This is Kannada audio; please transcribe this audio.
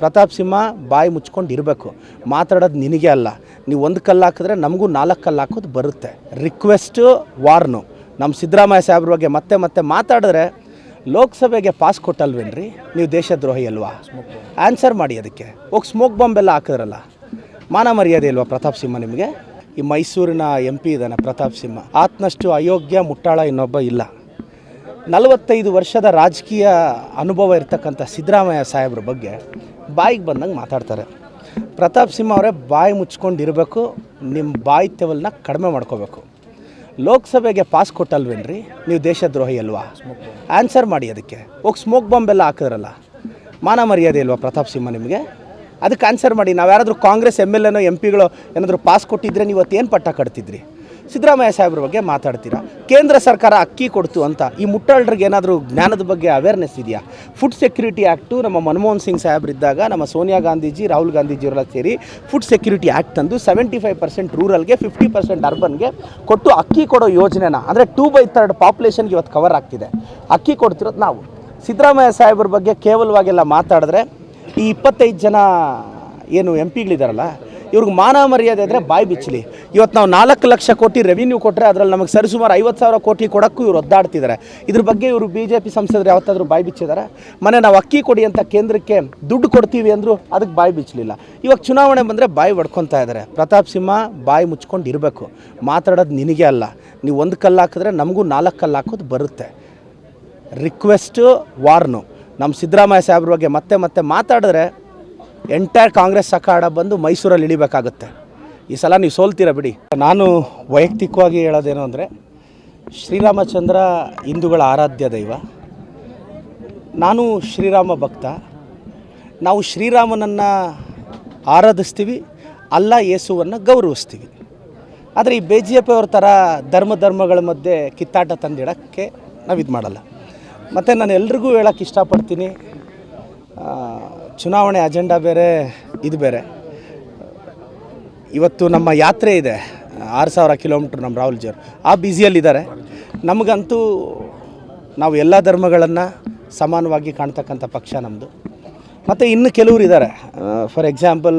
ಪ್ರತಾಪ್ ಸಿಂಹ ಬಾಯಿ ಮುಚ್ಕೊಂಡು ಇರಬೇಕು. ಮಾತಾಡೋದು ನಿನಗೆ ಅಲ್ಲ. ನೀವು ಒಂದು ಕಲ್ಲು ಹಾಕಿದ್ರೆ ನಮಗೂ ನಾಲ್ಕು ಕಲ್ಲು ಹಾಕೋದು ಬರುತ್ತೆ. ರಿಕ್ವೆಸ್ಟು ವಾರ್ನು ನಮ್ಮ ಸಿದ್ದರಾಮಯ್ಯ ಸಾಹೇಬ್ರ ಬಗ್ಗೆ ಮತ್ತೆ ಮತ್ತೆ ಮಾತಾಡಿದ್ರೆ ಲೋಕಸಭೆಗೆ ಪಾಸ್ ಕೊಟ್ಟಲ್ವೇನ್ರಿ? ನೀವು ದೇಶದ್ರೋಹಿ ಅಲ್ವಾ? ಆನ್ಸರ್ ಮಾಡಿ ಅದಕ್ಕೆ. ಹೋಗಿ ಸ್ಮೋಕ್ ಬಾಂಬ್ ಎಲ್ಲ ಹಾಕಿದ್ರಲ್ಲ. ಮಾನ ಮರ್ಯಾದೆ ಇಲ್ವಾ ಪ್ರತಾಪ್ ಸಿಂಹ ನಿಮಗೆ? ಈ ಮೈಸೂರಿನ ಎಂ ಪಿ ಇದ್ದಾನೆ ಪ್ರತಾಪ್ ಸಿಂಹ. ಆತ್ನಷ್ಟು ಅಯೋಗ್ಯ ಮುಟ್ಟಾಳ ಇನ್ನೊಬ್ಬ ಇಲ್ಲ. ನಲವತ್ತೈದು ವರ್ಷದ ರಾಜಕೀಯ ಅನುಭವ ಇರ್ತಕ್ಕಂಥ ಸಿದ್ದರಾಮಯ್ಯ ಸಾಹೇಬ್ರ ಬಗ್ಗೆ ಬಾಯಿಗೆ ಬಂದಂಗೆ ಮಾತಾಡ್ತಾರೆ. ಪ್ರತಾಪ್ ಸಿಂಹ ಅವರೇ ಬಾಯಿ ಮುಚ್ಕೊಂಡಿರಬೇಕು, ನಿಮ್ಮ ಬಾಯಿ ತೆವಲನ್ನ ಕಡಿಮೆ ಮಾಡ್ಕೋಬೇಕು. ಲೋಕಸಭೆಗೆ ಪಾಸ್ ಕೊಟ್ಟಲ್ವೇನ್ರಿ? ನೀವು ದೇಶದ್ರೋಹಿ ಅಲ್ವಾ? ಆನ್ಸರ್ ಮಾಡಿ ಅದಕ್ಕೆ. ಹೋಗಿ ಸ್ಮೋಕ್ ಬಾಂಬ್ ಎಲ್ಲ ಹಾಕಿದ್ರಲ್ಲ? ಮಾನ ಮರ್ಯಾದೆ ಇಲ್ವಾ ಪ್ರತಾಪ್ ಸಿಂಹ ನಿಮಗೆ? ಅದಕ್ಕೆ ಆನ್ಸರ್ ಮಾಡಿ. ನಾವು ಯಾರಾದರೂ ಕಾಂಗ್ರೆಸ್ ಎಂ ಎಲ್ ಎನೋ, ಎಂ ಪಿಗಳು ಏನಾದರೂ ಪಾಸ್ ಕೊಟ್ಟಿದ್ರೆ ನೀವು ಏನು ಪಟ್ಟ ಕಟ್ತಿದ್ರಿ? ಸಿದ್ದರಾಮಯ್ಯ ಸಾಹೇಬ್ರ ಬಗ್ಗೆ ಮಾತಾಡ್ತೀರಾ? ಕೇಂದ್ರ ಸರ್ಕಾರ ಅಕ್ಕಿ ಕೊಡ್ತು ಅಂತ ಈ ಮುಟ್ಟಾಳ್ರಿಗೆ ಏನಾದರೂ ಜ್ಞಾನದ ಬಗ್ಗೆ ಅವೇರ್ನೆಸ್ ಇದೆಯಾ? ಫುಡ್ ಸೆಕ್ಯೂರಿಟಿ ಆ್ಯಕ್ಟು ನಮ್ಮ ಮನಮೋಹನ್ ಸಿಂಗ್ ಸಾಹೇಬ್ರಿದ್ದಾಗ ನಮ್ಮ ಸೋನಿಯಾ ಗಾಂಧೀಜಿ, ರಾಹುಲ್ ಗಾಂಧೀಜಿಯವರೆಲ್ಲ ಸೇರಿ ಫುಡ್ ಸೆಕ್ಯೂರಿಟಿ ಆ್ಯಕ್ಟ್ ತಂದು ಸೆವೆಂಟಿ ಫೈವ್ ಪರ್ಸೆಂಟ್ ರೂರಲ್ಗೆ ಫಿಫ್ಟಿ ಪರ್ಸೆಂಟ್ ಅರ್ಬನ್ಗೆ ಕೊಟ್ಟು ಅಕ್ಕಿ ಕೊಡೋ ಯೋಜನೆನ, ಅಂದರೆ ಟೂ ಬೈ ತರ್ಡ್ ಪಾಪ್ಯುಲೇಷನ್ಗೆ ಇವತ್ತು ಕವರ್ ಆಗ್ತಿದೆ. ಅಕ್ಕಿ ಕೊಡ್ತಿರೋದು ನಾವು. ಸಿದ್ದರಾಮಯ್ಯ ಸಾಹೇಬ್ರ ಬಗ್ಗೆ ಕೇವಲವಾಗೆಲ್ಲ ಮಾತಾಡಿದ್ರೆ ಈ ಇಪ್ಪತ್ತೈದು ಜನ ಏನು ಎಂ ಪಿಗಳಿದಾರಲ್ಲ ಇವ್ರಿಗೆ ಮಾನ ಮರ್ಯಾದೆ ಇದ್ರೆ ಬಾಯಿ ಬಿಚ್ಚಲಿ. ಇವತ್ತು ನಾವು ನಾಲ್ಕು ಲಕ್ಷ ಕೋಟಿ ರೆವಿನ್ಯೂ ಕೊಟ್ಟರೆ ಅದರಲ್ಲಿ ನಮಗೆ ಸರಿಸುಮಾರು ಐವತ್ತು ಸಾವಿರ ಕೋಟಿ ಕೊಡೋಕ್ಕೂ ಇವ್ರು ಒದ್ದಾಡ್ತಿದ್ದಾರೆ. ಇದ್ರ ಬಗ್ಗೆ ಇವರು ಬಿ ಜೆ ಪಿ ಸಂಸದರು ಯಾವತ್ತಾದರೂ ಬಾಯಿ ಬಿಚ್ಚಿದ್ದಾರೆ ಮನೆ ನಾವು ಅಕ್ಕಿ ಕೊಡಿ ಅಂತ ಕೇಂದ್ರಕ್ಕೆ ದುಡ್ಡು ಕೊಡ್ತೀವಿ ಅಂದರು ಅದಕ್ಕೆ ಬಾಯಿ ಬಿಚ್ಚಲಿಲ್ಲ. ಇವಾಗ ಚುನಾವಣೆ ಬಂದರೆ ಬಾಯಿ ಹೊಡ್ಕೊತಾ ಇದ್ದಾರೆ ಪ್ರತಾಪ್ ಸಿಂಹ ಬಾಯಿ ಮುಚ್ಕೊಂಡು ಇರಬೇಕು. ಮಾತಾಡೋದು ನಿನಗೆ ಅಲ್ಲ. ನೀವು ಒಂದು ಕಲ್ಲು ಹಾಕಿದ್ರೆ ನಮಗೂ ನಾಲ್ಕು ಕಲ್ಲು ಹಾಕೋದು ಬರುತ್ತೆ. ರಿಕ್ವೆಸ್ಟು ವಾರ್ನು ನಮ್ಮ ಸಿದ್ದರಾಮಯ್ಯ ಸಾಹೇಬ್ರ ಬಗ್ಗೆ ಮತ್ತೆ ಮತ್ತೆ ಮಾತಾಡಿದ್ರೆ ಎಂಟೈರ್ ಕಾಂಗ್ರೆಸ್ ಸಕಾಡ ಬಂದು ಮೈಸೂರಲ್ಲಿ ಇಳಿಬೇಕಾಗುತ್ತೆ. ಈ ಸಲ ನೀವು ಸೋಲ್ತೀರ ಬಿಡಿ. ನಾನು ವೈಯಕ್ತಿಕವಾಗಿ ಹೇಳೋದೇನು ಅಂದರೆ, ಶ್ರೀರಾಮಚಂದ್ರ ಹಿಂದೂಗಳ ಆರಾಧ್ಯ ದೈವ. ನಾನು ಶ್ರೀರಾಮ ಭಕ್ತ. ನಾವು ಶ್ರೀರಾಮನನ್ನು ಆರಾಧಿಸ್ತೀವಿ, ಅಲ್ಲ ಯೇಸುವನ್ನು ಗೌರವಿಸ್ತೀವಿ. ಆದರೆ ಈ ಬಿ ಜೆ ಪಿಯವ್ರ ಥರ ಧರ್ಮ ಧರ್ಮಗಳ ಮಧ್ಯೆ ಕಿತ್ತಾಟ ತಂದಿಡೋಕ್ಕೆ ನಾವು ಇದು ಮಾಡಲ್ಲ. ಮತ್ತು ನಾನು ಎಲ್ರಿಗೂ ಹೇಳೋಕ್ಕೆ ಇಷ್ಟಪಡ್ತೀನಿ ಚುನಾವಣೆ ಅಜೆಂಡಾ ಬೇರೆ, ಇದು ಬೇರೆ. ಇವತ್ತು ನಮ್ಮ ಯಾತ್ರೆ ಇದೆ, ಆರು ಸಾವಿರ ಕಿಲೋಮೀಟ್ರ್ ನಮ್ಮ ರಾಹುಲ್ಜಿಯವರು ಆ ಬ್ಯುಸಿಯಲ್ಲಿದ್ದಾರೆ. ನಮಗಂತೂ ನಾವು ಎಲ್ಲ ಧರ್ಮಗಳನ್ನು ಸಮಾನವಾಗಿ ಕಾಣ್ತಕ್ಕಂಥ ಪಕ್ಷ ನಮ್ಮದು ಮತ್ತು ಇನ್ನು ಕೆಲವರು ಇದ್ದಾರೆ. For example